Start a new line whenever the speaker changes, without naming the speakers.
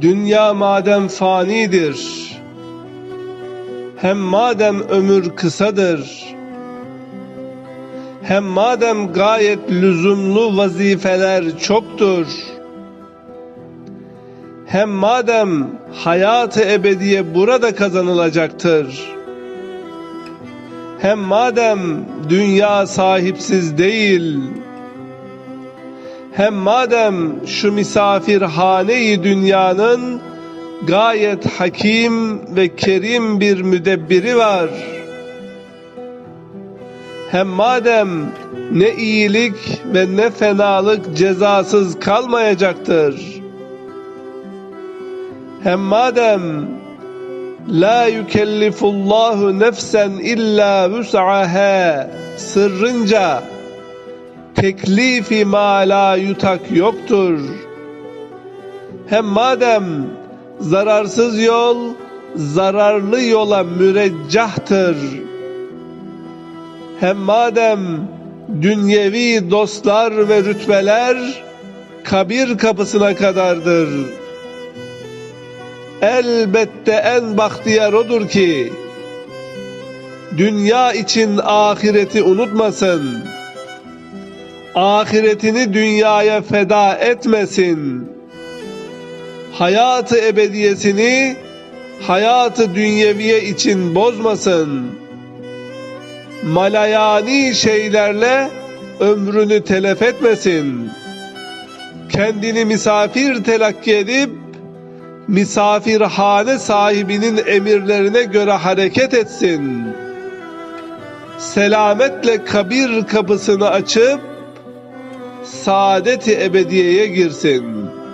Dünya madem fanidir, hem madem ömür kısadır, hem madem gayet lüzumlu vazifeler çoktur, hem madem hayat-ı ebediye burada kazanılacaktır, hem madem dünya sahipsiz değil, hem madem şu misafirhane-i dünyanın gayet hakim ve kerim bir müdebbiri var. Hem madem ne iyilik ve ne fenalık cezasız kalmayacaktır. Hem madem La yükellifullahu nefsen illa vus'aha sırrınca teklifi ma la yutak yoktur. Hem madem zararsız yol zararlı yola müreccahtır. Hem madem dünyevi dostlar ve rütbeler kabir kapısına kadardır. Elbette en bahtiyar odur ki dünya için ahireti unutmasın. Ahiretini dünyaya feda etmesin. Hayatı ebediyesini hayatı dünyeviye için bozmasın. Malayani şeylerle ömrünü telef etmesin. Kendini misafir telakki edip misafirhane sahibinin emirlerine göre hareket etsin. Selametle kabir kapısını açıp saadet-i ebediyeye girsin.''